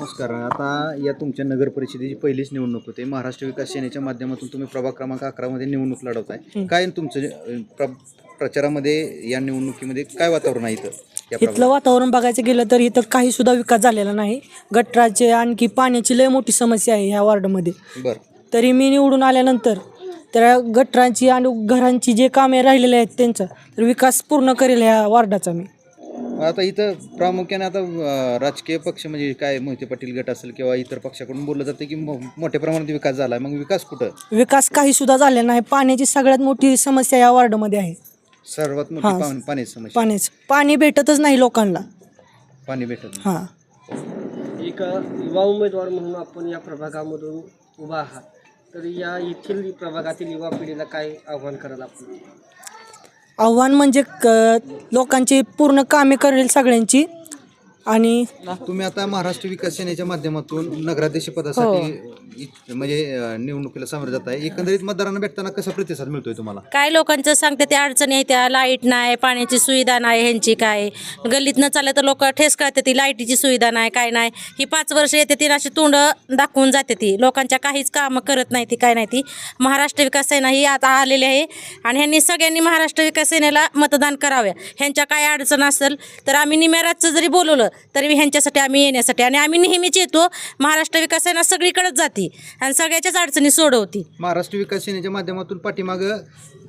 नमस्कार आता या तुमच्या नगर परिषदेची पहिलीच निवडणूक होते. महाराष्ट्र विकास सेनेच्या माध्यमातून तुम्ही प्रभाग क्रमांक अकरामध्ये निवडणूक लढवताय. काय तुमचं अं, प्र प्रचारामध्ये या निवडणुकीमध्ये काय वातावरण आहे इथं? या इथलं? वातावरण बघायचं गेलं तर इथं काही सुद्धा विकास झालेला नाही. गटराचे आणखी पाण्याची लय मोठी समस्या आहे ह्या वॉर्डमध्ये. बरं. तरी मी निवडून आल्यानंतर त्या गटरांची आणि घरांची जे कामे राहिलेले आहेत त्यांचं तर विकास पूर्ण करेल ह्या वॉर्डाचा मी. आता इथं प्रामुख्याने आता अं, राजकीय पक्ष म्हणजे काय मोहिते पाटील गट असेल किंवा इतर पक्षाकडून बोललं जातं की मो- मोठ्या प्रमाणात विकास झाला मग विकास कुठं? विकास काही सुद्धा झालेला नाही. पाण्याची सगळ्यात मोठी समस्या या वॉर्डमध्ये आहे. सर्वात मोठी हां. पाणी पाण्याची समस्या. पाण्याचं पाणी भेटतच नाही लोकांना. पाणी भेटत नाही. हां. एक युवा उमेदवार म्हणून आपण या प्रभागामधून उभा आहात. तर या येथील प्रभागातील युवा पिढीला काय आव्हान कराल आपण? आव्हान म्हणजे क लोकांची पूर्ण कामे करेल सगळ्यांची. आणि तुम्ही आता महाराष्ट्र विकास सेनेच्या माध्यमातून नगराध्यक्ष पदासाठी इ- म्हणजे अं, निवडणुकीला सामोरे जात आहे एकंदरीत मतदारांना भेटताना कसा प्रतिसाद मिळतोय तुम्हाला? काय लोकांचं सांगते त्या अडचणी आहे त्या लाइट नाही पाण्याची सुविधा नाही ह्यांची काय? गल्लीत न चाललं तर लोक ठेस करते ती लाईटीची सुविधा नाही काय नाही. ही पाच वर्ष येते ती अशी तोंड दाखवून जाते ती. लोकांच्या काहीच कामं करत नाही ती काय नाही ती. महाराष्ट्र विकास सेना ही आता आलेली आहे आणि ह्यांनी सगळ्यांनी महाराष्ट्र विकास सेनेला मतदान कराव्या ह्यांच्या काय अडचण असेल तर आम्ही निमेराजचं जरी बोलवलं तरी ह्यांच्यासाठी आम्ही येण्यासाठी. आणि आम्ही नेहमीच येतो. महाराष्ट्र विकास सेना सगळीकडेच जाती. आणि सगळ्याच्याच अडचणी सोडवती. महाराष्ट्र विकास सेनेच्या माध्यमातून पाठीमागं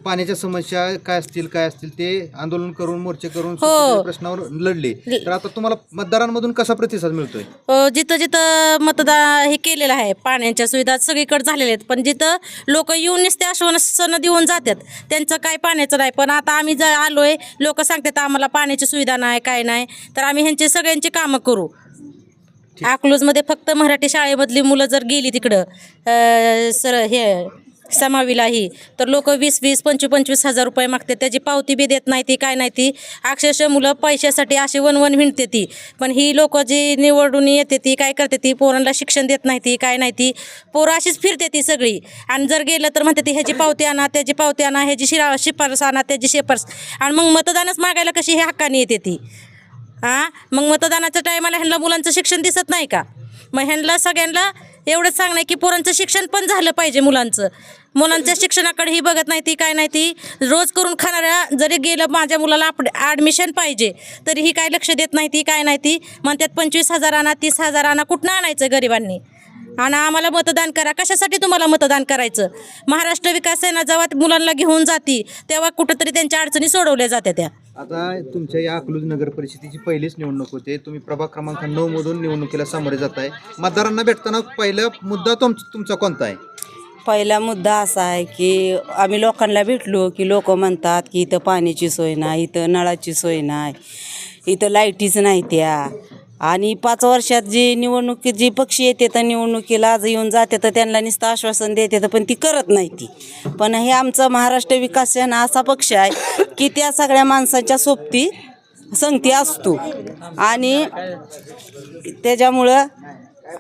पाण्याच्या समस्या काय असतील काय असतील ते आंदोलन करून मोर्चे करून सुटकेच्या प्रश्नावर लढले. तर आता तुम्हाला मतदारांमधून कसा प्रतिसाद मिळतोय? अ, जिथं जिथं मतदान हे केलेलं आहे पाण्याच्या सुविधा सगळीकडे झालेल्या आहेत. पण जिथं लोक येऊन नुसते आश्वासन देऊन जातात त्यांचं काय पाण्याचं नाही. पण आता आम्ही जर आलो आहे लोक सांगतात आम्हाला पाण्याची सुविधा नाही काय नाही. तर आम्ही ह्यांची सगळ्यांची कामं करू. अकलूजमध्ये फक्त मराठी शाळेमधली मुलं जर गेली तिकडं अ, सर हे समावीला ही तर लोक वीस वीस पंचवीस पंचवीस हजार रुपये मागते त्याची पावती बी देत नाही ती काय नाही ती. अक्षरशः मुलं पैशासाठी अशी वन वन हिंडते ती. पण ही लोक जी निवडून येते ती काय करते ती पोरांना शिक्षण देत नाही ती काय नाही ती. पोरं अशीच फिरते ती सगळी. आणि जर गेलं तर म्हणते ती ह्याची पावती आणा त्याची पावती आणा ह्याची शिरा शिफारस आणा त्याची शिफारस. आणि मग मतदानच मागायला कशी हे हक्काने येते ती? हां? मग मतदानाच्या टायमाला ह्यांना मुलांचं शिक्षण दिसत नाही का? मग ह्यांना सगळ्यांना एवढंच सांगणं की पोरांचं शिक्षण पण झालं पाहिजे मुलांचं. मुलांच्या शिक्षणाकडे ही बघत नाही ती काय नाही ती. रोज करून खाणाऱ्या जरी गेलं माझ्या मुलाला आप ॲडमिशन पाहिजे तरी ही काय लक्ष देत नाही ती काय नाही ती. म्हणतात पंचवीस हजार आणा तीस हजार आणा कुठनं आणायचं गरिबांनी? आणि आम्हाला मतदान करा. कशासाठी तुम्हाला मतदान करायचं? महाराष्ट्र विकास सेना जेव्हा मुलांना घेऊन जाती तेव्हा कुठंतरी त्यांच्या अडचणी सोडवल्या जात्या त्या. आता तुमच्या या अकलूज नगर परिषदेची पहिलीच निवडणूक होते. तुम्ही प्रभाग क्रमांक नऊ मधून निवडणुकीला सामोरे जात आहे मतदारांना भेटताना पहिला मुद्दा तुम तुमचा कोणता आहे? पहिला मुद्दा असा आहे की आम्ही लोकांना भेटलो की लोक म्हणतात की इथं पाण्याची सोय नाही इथं नळाची सोय नाही इथं लाईटीच नाही त्या. आणि पाच वर्षात जी निवडणुकीत जी पक्षी येते तर निवडणुकीला आज येऊन जाते तर त्यांना नुसतं आश्वासन देते तर पण ती करत नाही ती. पण हे आमचं महाराष्ट्र विकास सेना असा पक्ष आहे की त्या सगळ्या माणसाच्या सोबती संगती असतो. आणि त्याच्यामुळं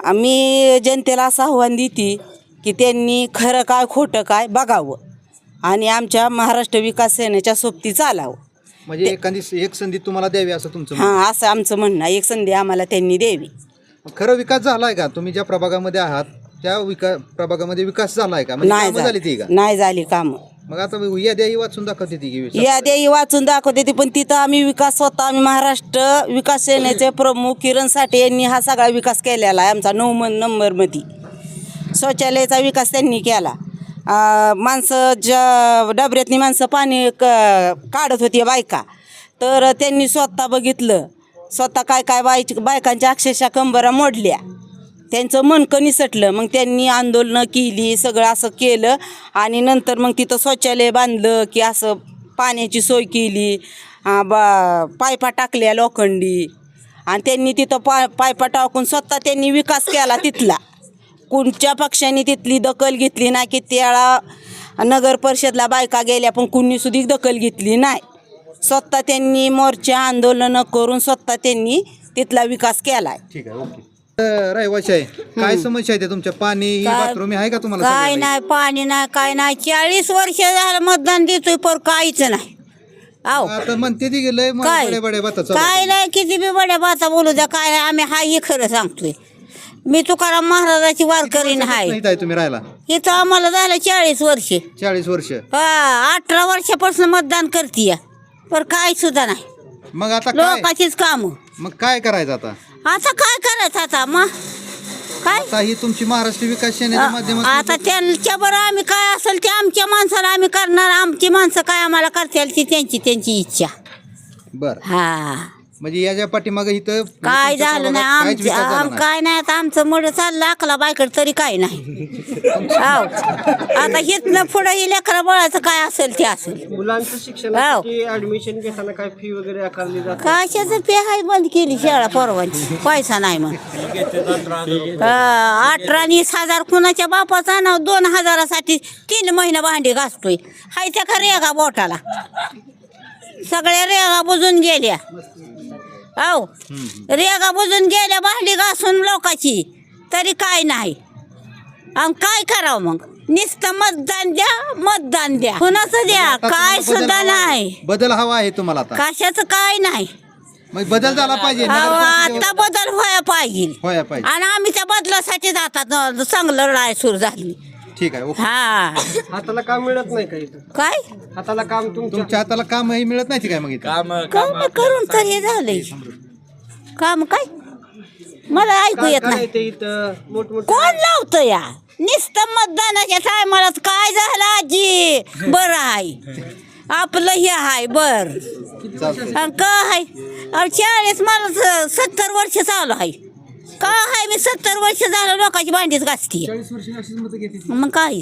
आम्ही जनतेला असं आव्हान देते की त्यांनी खरं काय खोटं काय बघावं. आणि आमच्या महाराष्ट्र विकास सेनेच्या सोबती चालावं. म्हणजे एखादी एक संधी तुम्हाला द्यावी असं तुमचं म्हणणं? हां असं आमचं म्हणणं आहे. एक संधी आम्हाला त्यांनी द्यावी. आहे. खरं विकास झालाय का? तुम्ही ज्या प्रभागामध्ये आहात त्या विकास प्रभागामध्ये विकास झालाय का? म्हणजे नाही कामं झाली. ती झाली का? नाही झाली कामं. मग आता याद्याही वाचून दाखवते ती की याद्याही वाचून दाखवते ती पण तिथं आम्ही विकास स्वतः आम्ही महाराष्ट्र विकास सेनेचे प्रमुख किरण साठे यांनी हा सगळा विकास केलेला आहे आमचा नऊ मन नंबरमध्ये. शौचालयाचा विकास त्यांनी केला. माणसं ज्या डबऱ्यातनी माणसं पाणी क काढत होती बायका. तर त्यांनी स्वतः बघितलं. स्वतः काय काय बाय बायकांच्या अक्षरशः कंबरा मोडल्या. त्यांचं मनकं निसटलं. मग त्यांनी आंदोलनं केली सगळं असं केलं. आणि नंतर मग तिथं शौचालय बांधलं की असं पाण्याची सोय केली. बा पायपा टाकल्या लोखंडी. आणि त्यांनी तिथं पा पायपा टाकून स्वतः त्यांनी विकास केला तिथला. कोणत्या पक्षाने तिथली दखल घेतली नाही की त्याला नगर परिषदला बायका गेल्या पण कुणी सुद्धा दखल घेतली नाही. स्वतः त्यांनी मोर्चा आंदोलनं करून स्वतः त्यांनी तिथला विकास केलाय. ठीक आहे ओके. अं, रहिवाशी आहे काय समस्या आहे तुमच्या? पाणी बाथरूम आहे का तुम्हाला काय? नाही पाणी नाही काय नाही. चाळीस वर्ष झालं मतदान देतोय पर काहीच नाही. आहो. आता म्हणते ती गेलंय काय. नाही किती बी बड्या बाता बोलू द्या काय नाही आम्ही हा हे खरं सांगतोय. मी तुकाराम महाराजाची वारकरीण आहे इथं आहे तुम्ही राहायला? इथं आम्हाला झालं चाळीस वर्षे. चाळीस वर्ष. हा अठरा वर्षापासून मतदान करतीय. पण काय सुद्धा नाही. मग आता काय? लोकांचीच काम. मग काय करायचं आता? आता काय करायचं आता? मग काय? आता ही तुमची महाराष्ट्र विकास सेनेच्या आता त्यांच्या बरं आम्ही काय असेल ते आमच्या माणसाला आम्ही करणार. आमची माणसं काय आम्हाला करतील ती त्यांची त्यांची इच्छा. बर. हा. म्हणजे याच्या पाठीमागे इथं काय तुमच्या झालं नाही आमचं आम. काय नाही. आता आमचं मड चाललं अकला बायकडे तरी काय नाही. हाव. आता हिथनं पुढं ही लेकरा बळाचं काय असेल ते असेल. मुलांचं शिक्षणासाठी ऍडमिशन घेताना काय फी वगैरे आकारली जाते? कशाचं पे आहे? बंद केली शाळा परवाची पैसा नाही मग हा, अठरा आणि वीस हजार कुणाच्या बापाचा ना दोन हजारासाठी तीन महिने भांडी घासतोय. हाय त्या का रेगा बोटाला? सगळ्या रेगा बुजून गेल्या. हो रेगा बुजून गेल्या भांडी घासून लोकाची. तरी काय नाही. आणि काय करावं मग? नुसतं मतदान द्या मतदान द्या. कुणाचं द्या? आता काय तुम्हाला बदल सुद्धा हवा. नाही. बदल हवा आहे तुम्हाला आता. कशाचं काय नाही. मग बदल झाला पाहिजे. अहो, आता बदल व्हायला पाहिजे. पाहिजे. आणि आम्ही त्या बदलासाठी जातात. चांगलं लढाई सुरू झाली. ठीक आहे ओके. हा. हाताला काम मिळत नाही का इथं? काय? हाताला काम तुमच्या तुमच्या हाताला काम हे मिळत नाही काय मग इथं? काम करून तर हे झालंय. काम काय? मला ऐकू येत नाही. ते इथं? मोठमोठे कोण लावतं या? नुसतं मतदानाच्या टायमाला काय झालं आजी? बरं आहे आपलं हे आहे बर. चालतंय काय आहे चाळीस मला सत्तर वर्ष चालू आहे का आहे मी सत्तर वर्ष झालं लोकांची भांडीच घासते मग काय